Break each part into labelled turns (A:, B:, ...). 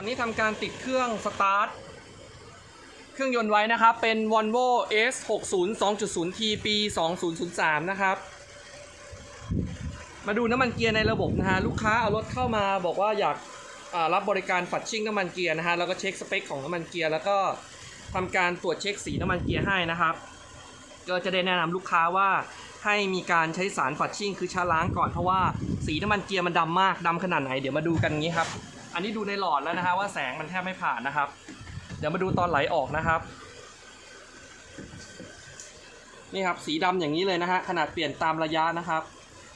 A: ตอนนี้ทำการติดเครื่องสตาร์ทเครื่องยนต์ไว้นะครับ เป็น Volvo S60 2.0T ปี 2003 นะครับ มาดูน้ำมันเกียร์ในระบบนะฮะ ลูกค้าเอารถเข้ามาบอกว่าอยากรับบริการฝัดชิ่งน้ำมันเกียร์นะฮะ แล้วก็เช็คสเปคของน้ำมันเกียร์แล้วก็ทำการตรวจเช็คสีน้ำมันเกียร์ให้นะครับ ก็จะได้แนะนำลูกค้าว่าให้มีการใช้สารฝัดชิ่งคือชะล้างก่อนเพราะว่าสีน้ำมันเกียร์มันดำมากดำขนาดไหนเดี๋ยวมาดูกันงี้ครับ อันนี้ดูในหลอดแล้วนะฮะว่าแสงมันแทบไม่ผ่านนะครับ เดี๋ยวมาดูตอนไหลออกนะครับ นี่ครับสีดำอย่างนี้เลยนะฮะขนาดเปลี่ยนตามระยะนะครับ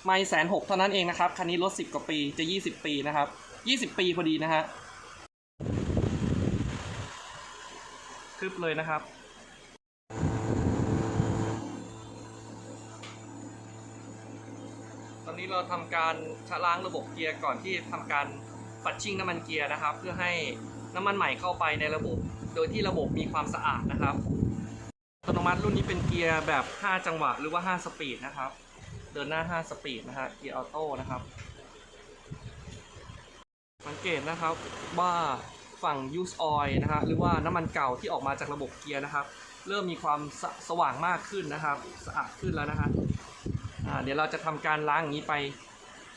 A: ไม่แสนหกเท่านั้นเองนะครับ คันนี้รถสิบกว่าปีจะยี่สิบปีนะครับยี่สิบปีพอดีนะฮะคืบเลยนะครับ ตอนนี้เราทำการชะล้างระบบเกียร์ก่อนที่ทำการ ปัดชิ่งน้ำมันเกียร์นะครับ เพื่อให้น้ำมันใหม่เข้าไปในระบบ โดยที่ระบบมีความสะอาดนะครับอัตโนมัติรุ่นนี้เป็นเกียร์แบบ 5 จังหวะหรือว่า 5 สปีดนะครับ เดินหน้า 5 สปีดนะฮะเกียร์ออโต้นะครับสังเกตนะครับว่าฝั่ง use oil นะฮะหรือว่าน้ำมันเก่าที่ออกมาจากระบบเกียร์นะครับ เริ่มมีความสสว่างมากขึ้นนะครับ สะอาดขึ้นแล้วนะฮะเดี๋ยวเราจะทำการล้างอย่างนี้ไป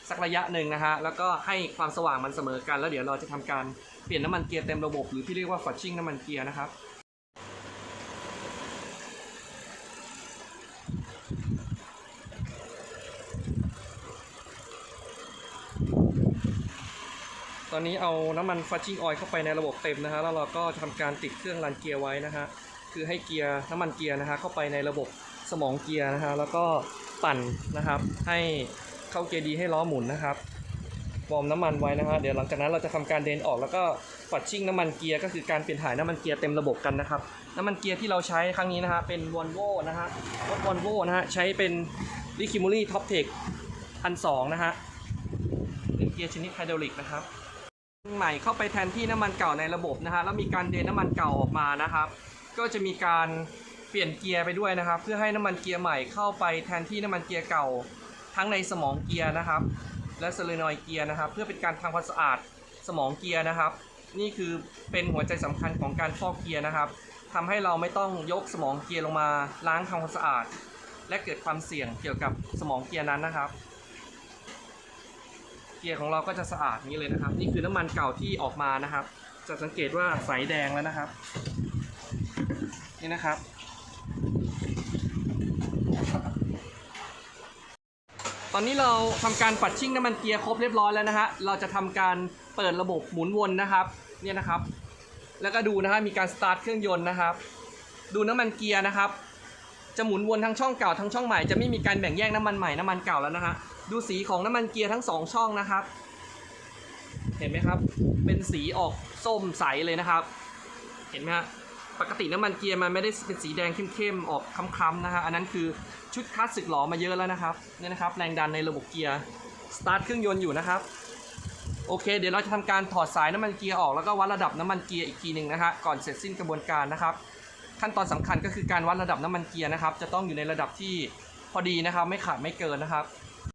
A: สักระยะหนึ่งนะฮะแล้วก็ให้ความสว่างมันเสมอกันแล้วเดี๋ยวเราจะทำการเปลี่ยนน้ำมันเกียร์เต็มระบบหรือที่เรียกว่าฟัชชิ่งน้ำมันเกียร์นะครับตอนนี้เอาน้ำมันฟัชชิ่งออยล์เข้าไปในระบบเต็มนะฮะแล้วเราก็ทำการติดเครื่องรันเกียร์ไว้นะฮะคือให้เกียร์น้ำมันเกียร์นะฮะเข้าไปในระบบสมองเกียร์นะฮะแล้วก็ปั่นนะครับให้ เข้าเกียร์ดีให้ล้อหมุนนะครับวอร์มน้ำมันไว้นะฮะเดี๋ยวหลังจากนั้นเราจะทำการเดนออกแล้วก็ปัดชิ่งน้ำมันเกียร์ก็คือการเปลี่ยนถ่ายน้ำมันเกียร์เต็มระบบกันนะครับน้ำมันเกียร์ที่เราใช้ครั้งนี้นะฮะเป็น Volvo นะฮะรถ Volvo นะฮะใช้เป็น l i q u i m o r y Top Tech พันสองนะฮะเป็นเกียร์ชนิดไฮดรอลิกนะครับใหม่เข้าไปแทนที่น้ำมันเก่าในระบบนะฮะแล้วมีการเดนน้ำมันเก่าออกมานะครับก็จะมีการเปลี่ยนเกียร์ไปด้วยนะครับ เพื่อให้น้ำมันเกียร์ใหม่เข้าไปแทนที่น้ำมันเกียร์เก่า ทั้งในสมองเกียร์นะครับ และโซเลนอยเกียร์นะครับ เพื่อเป็นการทำความสะอาดสมองเกียร์นะครับ นี่คือเป็นหัวใจสำคัญของการฟอกเกียร์นะครับทำให้เราไม่ต้องยกสมองเกียร์ลงมาล้างทำความสะอาด และเกิดความเสี่ยงเกี่ยวกับสมองเกียร์นั้นนะครับ เกียร์ของเราก็จะสะอาดนี้เลยนะครับ นี่คือน้ำมันเก่าที่ออกมานะครับ จะสังเกตว่าใสแดงแล้วนะครับ นี่นะครับ อนนี้เราทำการปัดชิ่งน้ำมันเกียร์ครบเรียบร้อยแล้วนะฮะ เราจะทำการเปิดระบบหมุนวนนะครับ เนี่ยนะครับ แล้วก็ดูนะฮะ มีการสตาร์ทเครื่องยนต์นะครับ ดูน้ำมันเกียร์นะครับ จะหมุนวนทั้งช่องเก่าทั้งช่องใหม่ จะไม่มีการแบ่งแยกน้ำมันใหม่ น้ำมันเก่าแล้วนะฮะ ดูสีของน้ำมันเกียร์ทั้งสองช่องนะครับ เห็นไหมครับ เป็นสีออกส้มใสเลยนะครับ เห็นไหมฮะ ปกติน้ำมันเกียร์มันไม่ได้เป็นสีแดงเข้มๆออกคล้ำๆนะฮะอันนั้นคือชุดคลาสสิกหลอมาเยอะแล้วนะครับเนี่ยนะครับแรงดันในระบบเกียร์สตาร์ทเครื่องยนต์อยู่นะครับโอเค เดี๋ยวเราจะทำการถอดสายน้ำมันเกียร์ออกแล้วก็วัดระดับน้ำมันเกียร์อีกทีหนึ่งนะฮะก่อนเสร็จสิ้นกระบวนการนะครับ ขั้นตอนสำคัญก็คือการวัดระดับน้ำมันเกียร์นะครับ จะต้องอยู่ในระดับที่พอดีนะครับ ไม่ขาดไม่เกินนะครับ